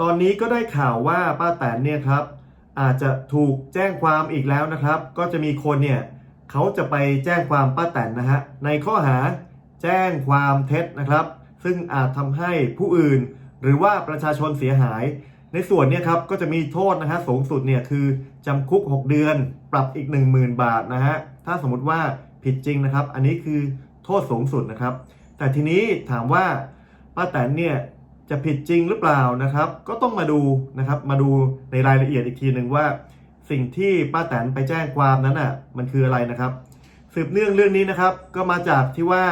ตอนนี้ก็ได้ข่าวว่าป้าแตนเนี่ยครับอาจจะถูกแจ้งความอีกแล้วนะครับ ก็จะมีคนเนี่ยเขาจะไปแจ้งความป้าแตนนะฮะในข้อหาแจ้งความเท็จนะครับ ซึ่งอาจทำให้ผู้อื่น หรือว่าประชาชนเสียหาย ในส่วนเนี้ครับก็จะมีโทษนะฮะสูงสุดเนี่ยคือจำคุก 6 เดือน ปรับอีก 10,000 บาทนะฮะถ้าสมมติว่าผิดจริงนะครับ อันนี้คือโทษสูงสุดนะครับ แต่ทีนี้ถามว่าป้าแตนเนี่ย จะผิดจริงหรือเปล่านะครับ ก็ต้องมาดูนะครับ มาดูในรายละเอียดอีกทีหนึ่งว่า สิ่งที่ป้าแตนไปแจ้งความนั้นอะมันคืออะไรนะครับ สืบเนื่องเรื่องนี้นะครับ ก็มาจากที่ว่า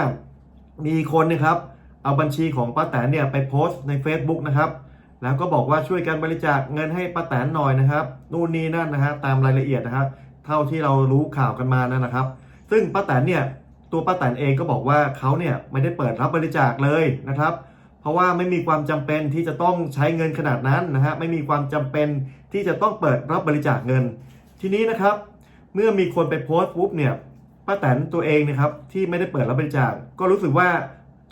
มีคนนะครับ เอาบัญชีของป้าแตนเนี่ยไปโพสต์ใน Facebook นะครับ แล้วก็บอกว่าช่วยกันบริจาคเงินให้ป้าแตนหน่อยนะครับนู่นนี่นั่นนะฮะตามรายละเอียดนะครับเท่าที่เรารู้ข่าวกันมานั่นนะครับ ซึ่งป้าแตนเนี่ยตัวป้าแตนเองก็บอกว่าเขาเนี่ยไม่ได้เปิดรับบริจาคเลยนะครับเพราะว่าไม่มีความจำเป็นที่จะต้องใช้เงินขนาดนั้นนะฮะไม่มีความจำเป็นที่จะต้องเปิดรับบริจาคเงิน ทีนี้นะครับ เมื่อมีคนไปโพสต์ปุ๊บเนี่ยป้าแตนตัวเองนะครับที่ไม่ได้เปิดรับบริจาคก็รู้สึกว่า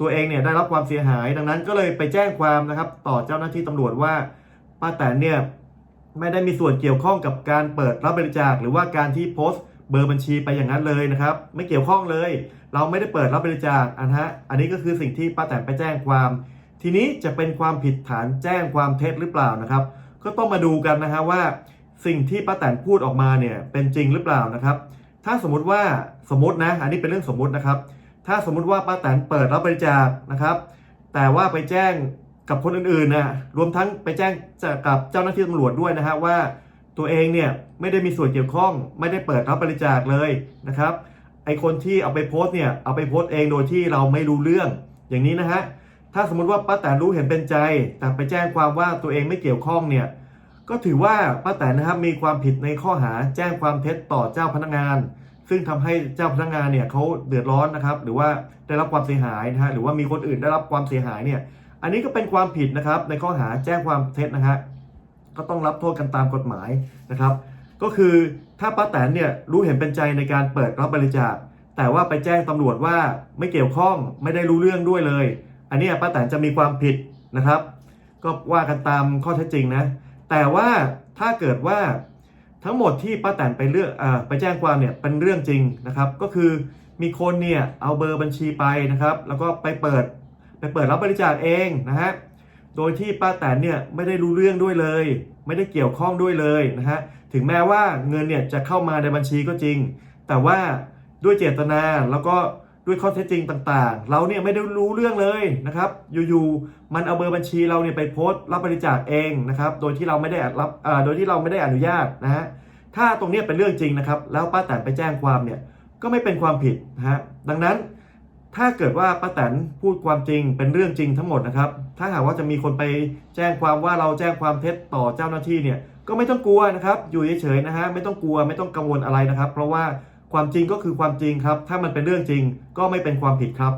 ตัวเองเนี่ยได้รับความเสียหาย ดังนั้นก็เลยไปแจ้งความนะครับ ต่อเจ้าหน้าที่ตำรวจว่าป้าแตนเนี่ยไม่ได้มีส่วนเกี่ยวข้องกับการเปิดรับบริจาค หรือว่าการที่โพสต์เบอร์บัญชีไปอย่างนั้นเลยนะครับ ไม่เกี่ยวข้องเลย เราไม่ได้เปิดรับบริจาคอันฮะอันนี้ก็คือสิ่งที่ป้าแตนไปแจ้งความ ทีนี้จะเป็นความผิดฐานแจ้งความเท็จหรือเปล่านะครับ ก็ต้องมาดูกันนะฮะว่า สิ่งที่ป้าแตนพูดออกมาเนี่ยเป็นจริงหรือเปล่านะครับ ถ้าสมมติว่าสมมตินะ อันนี้เป็นเรื่องสมมตินะครับ ถ้าสมมุติว่าป้าแตนเปิดรับบริจาคนะครับ แต่ว่าไปแจ้งกับคนอื่นๆนะรวมทั้งไปแจ้งกับเจ้าหน้าที่ตำรวจด้วยนะฮะว่า ตัวเองเนี่ยไม่ได้มีส่วนเกี่ยวข้องไม่ได้เปิดรับบริจาคเลยนะครับไอคนที่เอาไปโพสต์เนี่ยเอาไปโพสต์เองโดยที่เราไม่รู้เรื่องอย่างนี้นะฮะ ถ้าสมมติว่าป้าแตนรู้เห็นเป็นใจ แต่ไปแจ้งความว่าตัวเองไม่เกี่ยวข้องเนี่ยก็ถือว่าป้าแตนนะครับมีความผิดในข้อหาแจ้งความเท็จต่อเจ้าพนักงาน ซึ่งทำให้เจ้าพนักงานเนี่ยเขาเดือดร้อนนะครับ หรือว่าได้รับความเสียหายนะฮะหรือว่ามีคนอื่นได้รับความเสียหายเนี่ยอันนี้ก็เป็นความผิดนะครับในข้อหาแจ้งความเท็จนะฮะก็ต้องรับโทษกันตามกฎหมายนะครับ ก็คือถ้าป้าแตนเนี่ยรู้เห็นเป็นใจในการเปิดรับบริจาคแต่ว่าไปแจ้งตำรวจว่าไม่เกี่ยวข้องไม่ได้รู้เรื่องด้วยเลย อันนี้ป้าแตนจะมีความผิดนะครับ ก็ว่ากันตามข้อเท็จจริงนะ แต่ว่าถ้าเกิดว่าทั้งหมดที่ป้าแตนไปเลือกอไปแจ้งความเนี่ยเป็นเรื่องจริงนะครับ ก็คือมีคนเนี่ยเอาเบอร์บัญชีไปนะครับ แล้วก็ไปเปิดไปเปิดรับบริจาคเองนะฮะโดยที่ป้าแตนเนี่ยไม่ได้รู้เรื่องด้วยเลย ไม่ได้เกี่ยวข้องด้วยเลยนะฮะถึงแม้ว่าเงินเนี่ยจะเข้ามาในบัญชีก็จริง แต่ว่าด้วยเจตนาแล้วก็ ด้วยข้อเท็จจริงต่างๆ เราเนี่ยไม่ได้รู้เรื่องเลยนะครับ อยู่ๆ มันเอาเบอร์บัญชีเราเนี่ยไปโพสต์รับบริจาคเองนะครับ โดยที่เราไม่ได้รับโดยที่เราไม่ได้อนุญาตนะฮะ ถ้าตรงเนี้ยเป็นเรื่องจริงนะครับ แล้วป้าแตนไปแจ้งความเนี่ย ก็ไม่เป็นความผิดนะฮะ ดังนั้นถ้าเกิดว่าป้าแตนพูดความจริงเป็นเรื่องจริงทั้งหมดนะครับ ถ้าหากว่าจะมีคนไปแจ้งความว่าเราแจ้งความเท็จต่อเจ้าหน้าที่เนี่ย ก็ไม่ต้องกลัวนะครับ อยู่เฉยๆนะฮะ ไม่ต้องกลัว ไม่ต้องกังวลอะไรนะครับ เพราะว่า ความจริงก็คือความจริงครับ ถ้ามันเป็นเรื่องจริงก็ไม่เป็นความผิดครับ